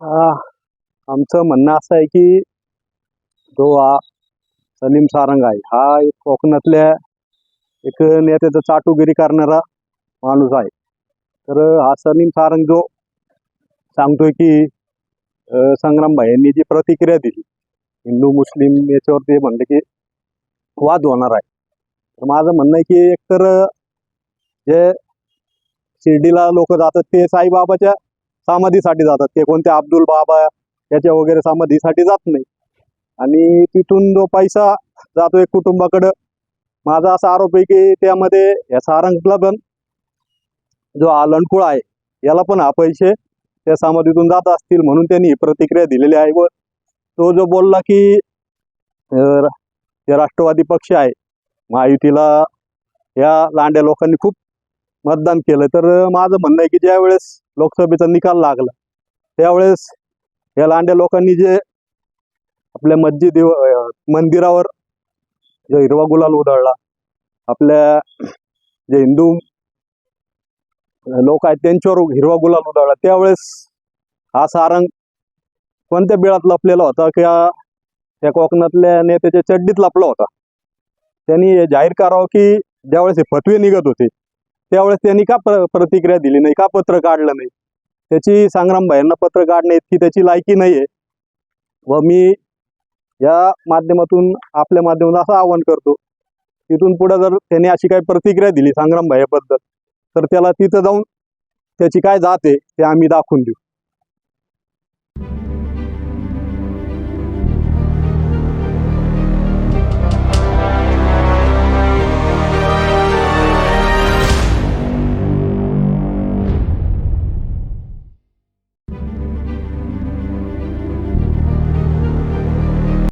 आमचं म्हणणं असं आहे की जो हा सलीम सारंग आहे हा एक कोकणातल्या एक नेत्याचा चाटुगिरी करणारा माणूस आहे. तर हा सलीम सारंग जो सांगतोय की अं, यांनी जी प्रतिक्रिया दिली हिंदू मुस्लिम याच्यावरती म्हणलं की वाद होणार आहे. तर माझं म्हणणं आहे की एकतर जे शिर्डीला लोक जातात ते साईबाबाच्या समाधीसाठी जातात. ते कोणत्या अब्दुल बाबा याच्या वगैरे समाधीसाठी जात नाही. आणि तिथून जो पैसा जातो एक कुटुंबाकडं माझा असा आरोप आहे की त्यामध्ये या सारंगला पण जो हा आहे याला पण हा पैसे त्या समाधीतून जात असतील म्हणून त्यांनी ही प्रतिक्रिया दिलेली आहे व तो जो बोलला की राष्ट्रवादी पक्ष आहे महायुतीला या लांड्या लोकांनी खूप मतदान केलं. तर माझं म्हणणं आहे की ज्या वेळेस लोकसभेचा निकाल लागला त्यावेळेस या लांड्या लोकांनी जे आपल्या मस्जिद मंदिरावर जो हिरवा गुलाल उधळला आपल्या जे हिंदू लोक आहेत त्यांच्यावर हिरवा गुलाल उधळला त्यावेळेस हा सारंग कोणत्या बिळात लपलेला होता किंवा त्या कोकणातल्या नेत्याच्या चड्डीत लपला होता? त्यांनी जाहीर करावं की ज्यावेळेस हे फतवे निघत होते त्यावेळेस त्यांनी का प्र प्रतिक्रिया दिली नाही? का पत्र काढलं नाही? त्याची संग्रामभाईंना पत्र काढणे इतकी त्याची लायकी नाही आहे व मी या माध्यमातून आपल्या माध्यमातून असं आवाहन करतो तिथून पुढे जर त्याने अशी काही प्रतिक्रिया दिली संग्रामभाईबद्दल तर त्याला तिथं जाऊन त्याची काय जात आहे ते आम्ही दाखवून देऊ.